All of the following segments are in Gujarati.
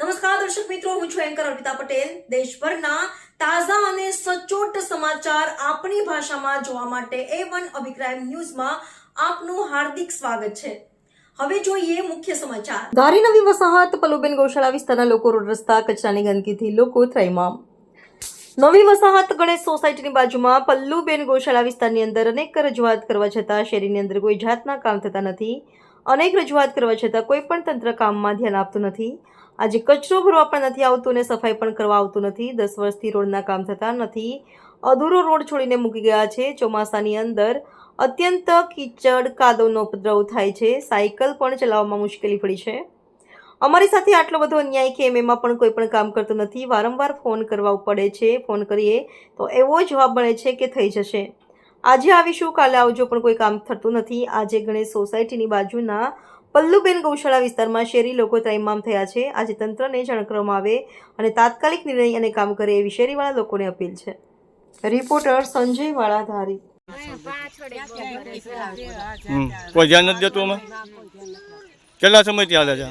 નમસ્કાર, દર્શક મિત્રો, હું છું એન્કર અર્પિતા પટેલ. દેશભરના તાજા અને સચોટ સમાચાર આપણી ભાષામાં જોવા માટે એ વન અભિપ્રાય ન્યૂઝમાં આપનું હાર્દિક સ્વાગત છે. હવે જોઈએ મુખ્ય સમાચાર. ધારી નવી વસાહત, પલુબેન ગૌશાળા વિસ્તારના લોકો રોડ રસ્તા, કચરાની ગંદકીથી લોકો ત્રાહિમામ નવી વસાહત ગણેશ સોસાયટીની બાજુમાં પલ્લુબેન ગૌશાળા વિસ્તારની અંદર અનેક રજૂઆત કરવા છતાં શેરીની અંદર કોઈ જાતના કામ થતા નથી. અનેક રજૂઆત કરવા છતાં કોઈ પણ તંત્ર કામમાં ધ્યાન આપતું નથી. આજે કચરો ભરવા પણ નથી આવતું અને સફાઈ પણ કરવા આવતું નથી. દસ વર્ષથી રોડના કામ થતા નથી. અધૂરો રોડ છોડીને મૂકી ગયા છે. ચોમાસાની અંદર અત્યંત કીચડ કાદવનો ઉપદ્રવ થાય છે. સાયકલ પણ ચલાવવામાં મુશ્કેલી પડી છે. અમારી સાથે આટલો બધો અન્યાય કે એમાં પણ કોઈ પણ કામ કરતું નથી. વારંવાર ફોન કરવા પડે છે. ફોન કરીએ તો એવો જવાબ મળે છે કે થઈ જશે. આજે આવીશું. કાલે આવજો. પણ કોઈ કામ થતું નથી. આજે ગણેશ સોસાયટીની બાજુના પલ્લુબેન ગૌશાળા વિસ્તારમાં શેરી લોકો ત્રાઇમામ થયા છે. આજે તંત્રને જાણ આવે અને તાત્કાલિક નિર્ણય અને કામ કરે એવી શેરીવાળા લોકોને અપીલ છે. રિપોર્ટર સંજય વાળા ધારી કોઈ ધ્યાન નથી દેતું અમે કેટલા સમયથી હાલે છે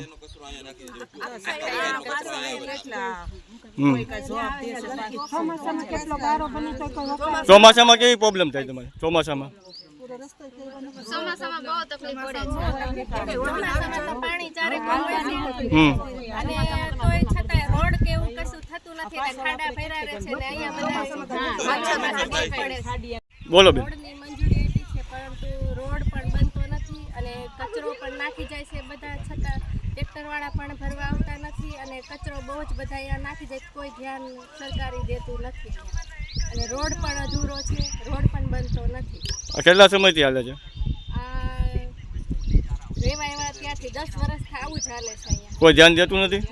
ચોમાસામાં કેવી પ્રોબ્લેમ થાય તમારે? ચોમાસામાં? તકલીફ પડે છે. પાણી ચારે કોર હોય છે હમ. અને તોય છતાંય રોડ કે એવું કશું થતું નથી એટલે ખાડા ભર્યા રહે છે ને અહીંયા બધા માછીમારો બહુ પડે છે બોલો બેન. રોડની મંજૂરી આપી છે પરંતુ રોડ પણ બનતો નથી અને કચરો પણ નાખી જાય છે બધા છતાં ટ્રેક્ટરવાળા પણ ભરવા આવતા નથી અને કચરો બહુ જ બધા અહીંયા નાખી જાય કોઈ ધ્યાન સરકારી દેતું નથી. અને રોડ પણ અધૂરો છે રોડ પણ બનતો નથી. કેટલા સમયથી હાલે છે? રેવા એવા ત્યાંથી દસ વર્ષથી આવું ચાલે કોઈ ધ્યાન દેતું નથી?